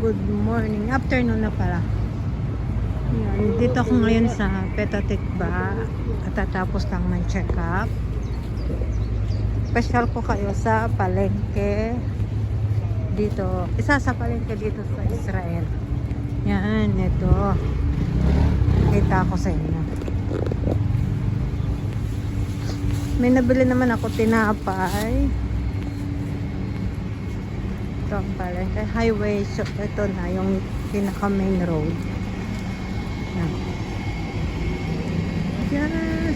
good morning. Afternoon na pala. Yan. Dito ako ngayon sa Petatikba at tatapos lang ng check-up. Special ko kayo sa palengke dito. Isa sa palengke dito sa Israel. Yan, ito. Kita ko sa inyo. May nabili naman ako tinapay. Ito ang palengke. Highway. So, ito na yung pinaka main road. Yan. Yes.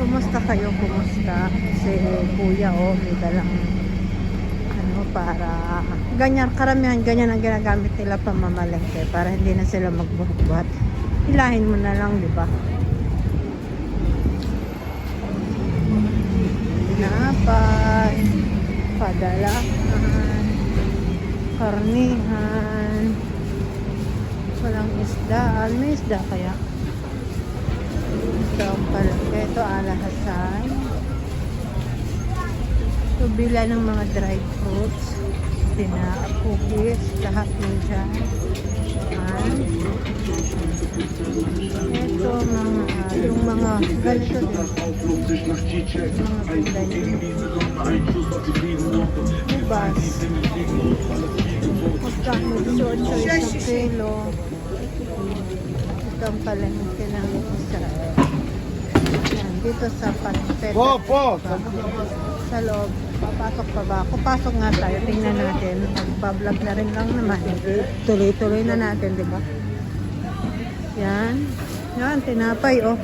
Kumusta kayo? Kumusta? Si kuya o may dalang ano para ganyan karamihan ganyan ang ginagamit nila pamamalengke para hindi na sila magbuhat hilahin mo na lang di ba napay padalahan karnihan. Walang isda. Ano May isda kaya? Ito ang palangga ito alahasan. Ito bila ng mga dried fruits. Tinapugis. Lahat mo dyan. And, ito mga yung mga ganito din. Mga ganda nyo bus 28 kilo. Ito ang palengke ng Israel. Dito sa Paspeta. Po, po! Sa loob. Papasok pa ba? Kupasok nga tayo. Tingnan natin. Pagbablog na rin lang naman. Tuloy-tuloy na natin, di ba? Yan. Yan, tinapay, oh.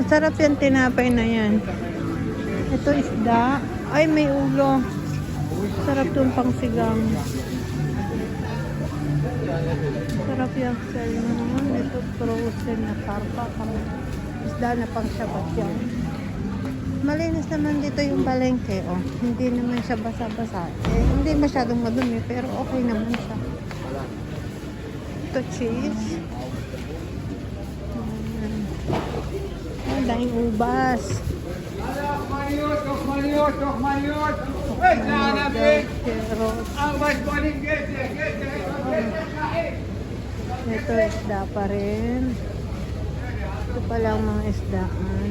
Masarap yung tinapay na yan. Ito isda. Ay, may ulo. Sarap itong pangsigang. Sarap yung salmon. Ito frozen na karpa. Pang isda na pang shabat yan. Malinis naman dito yung palengke. Oh. Hindi naman siya basa-basa. Eh, hindi masyadong madumi pero okay naman siya. Ito cheese. Ang daming ubas. Noch Maniot, noch Ito isda pa rin. Ito pala ang mga isdaan.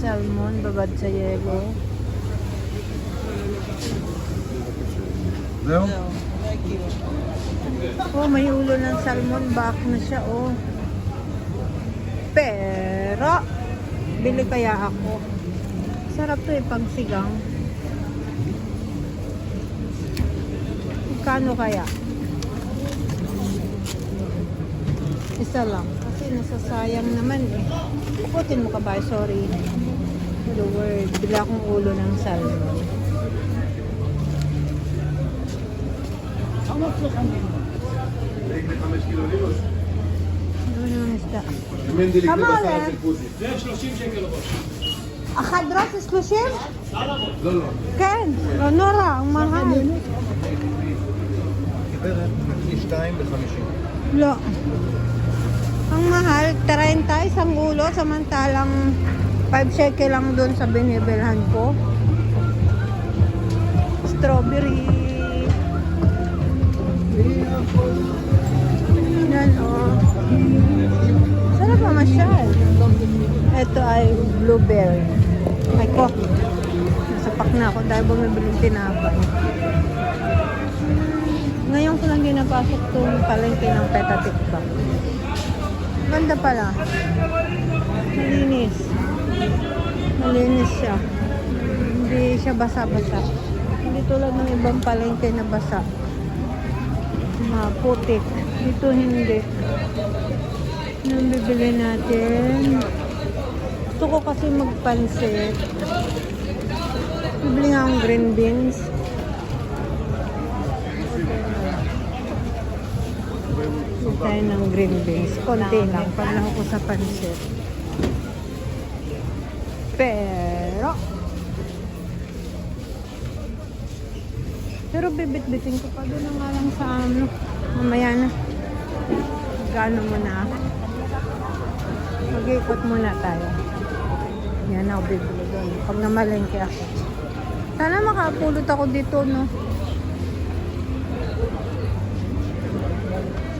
Salmon, babad sa yelo. Zero. Oh, may ulo ng salmon. Back na siya, oh. Pero, bili kaya ako. Sarap to eh, pag sigang. Kano kaya? Isa lang. Kasi nasasayang naman eh. Puputin mo ka ba? Sorry. The word. Bili akong ulo ng salmon. Ano yung isda? Mendelig, Come on, לבשר eh. אצל פוזי. אחת דרס 30? לא, לא. כן, לא נורא, הוא מחר. גברת, נתני שתיים בחמישים. Lo. Ang mahal, 30 isang ulo, samantalang 5 shekel lang doon sa binibilhan ko. Strawberry. Yan, oh. Sarap pa masyal. Ito ay blueberry. Ay ko. Nasapak na ako dahil bumibili tinapay. Ngayon ko lang din napasok itong palengke ng Petatik ba. Ganda pala. Malinis. Malinis siya. Hindi siya basa-basa. Hindi tulad ng ibang palengke na basa. Maputik. Dito hindi. Anong bibili natin? Gusto ko kasi magpansit. Bibili nga akong green beans. Bili tayo ng green beans. Konti lang. Pag lang ako sa pansit. Pero, pero bibit-bitin ko pa doon nga lang sa ano. Mamaya na. Gano mo na. Mag-ikot muna tayo. Yan ako bibili doon. Pag namalengke ako. Sana makapulot ako dito, no?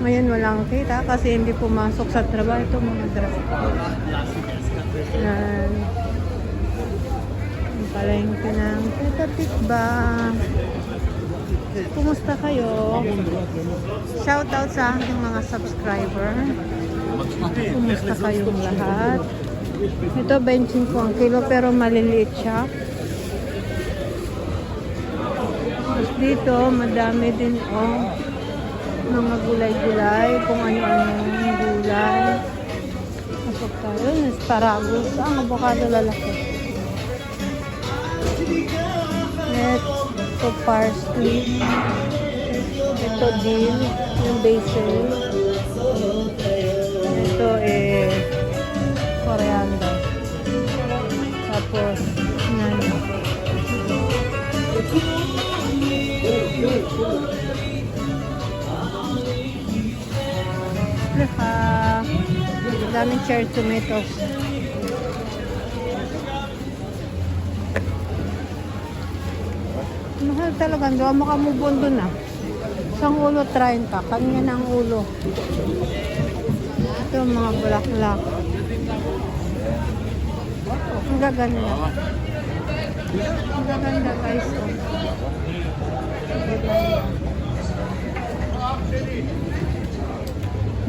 Ngayon walang kita kasi hindi pumasok sa trabaho. Ito mga dress. Yan. Ang palengke ng Teta Tikba. Kumusta kayo? Shout out sa aking mga subscriber. Kumusta kayong lahat? Ito 25 ang kilo pero maliliit siya. Tapos dito, madami din oh, mga gulay-gulay, kung ano-ano gulay. Pasok tayo, asparagus, ang avocado lalaki. Ito parsley. Ito dill, yung basil. Ito eh, coriander. Tapos, yan. Daming cherry tomatoes. Mahal talaga. Doon mo kamubon doon ah. Isang ulo 30. Kanya na ang ulo. Ito mga bulaklak. Ang gaganda. Ang gaganda guys. Oh. Ang gaganda.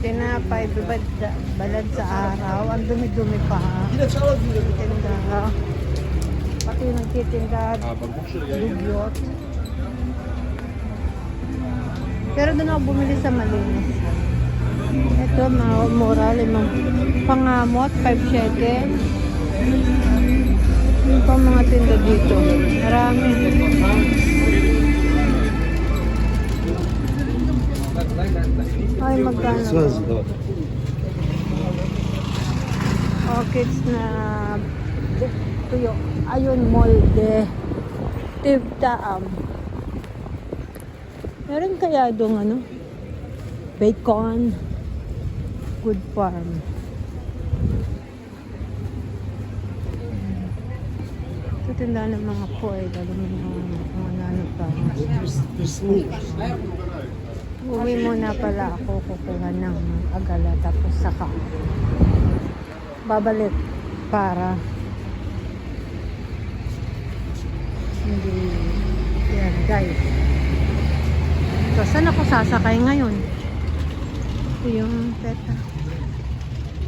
Tinapay, bibad, balad sa araw. Ang dumi-dumi pa. Tinda. Pati nagtitinda. Dugyot. Pero doon ako bumili sa malinis. Ito, mura. Limang pangamot, 5 shekel. Yung pa mga tinda dito. Marami. Ay, magkano? Orchids na tuyo. Ayun, molde. Tibtaam. Meron kaya doon ano? Bacon. Good farm. Ito tindahan ng mga koy. Lalo ng mga mga nanot pa. Uwi muna pala ako. Kukuha ng agala tapos saka babalik para hindi yan guys. So saan ako sasakay ngayon? Ito yung teta.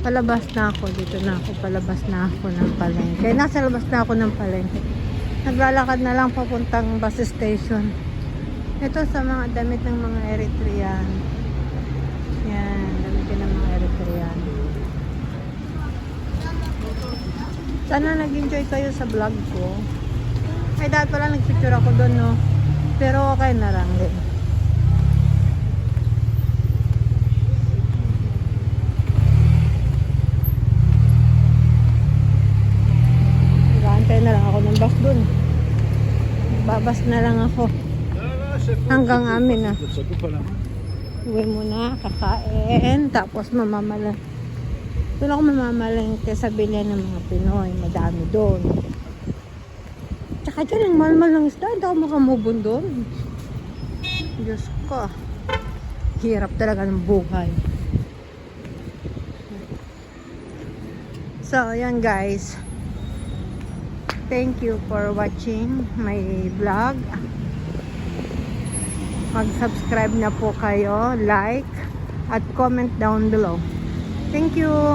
Palabas na ako. Dito na ako. Palabas na ako ng palengke. Nasa labas na ako ng palengke. Naglalakad na lang papuntang bus station ito sa mga damit ng mga Eritrean. Yan, damit ng mga Eritrean. Sana nag-enjoy kayo sa vlog ko. Ay, dahil pala nagpicture ako doon, no? Pero okay na lang din. Doon. Babas na lang ako. Hanggang amin na. Uwi muna, kakain, tapos mamamala. Doon ako mamamalengke sa bilyan ng mga Pinoy. Madami doon. Tsaka dyan, ang mahal-mahal ng isda. Hindi ako makamubon doon. Diyos ko. Hirap talaga ng buhay. So, ayan guys. Thank you for watching my vlog mag-subscribe na po kayo, like, at comment down below. Thank you!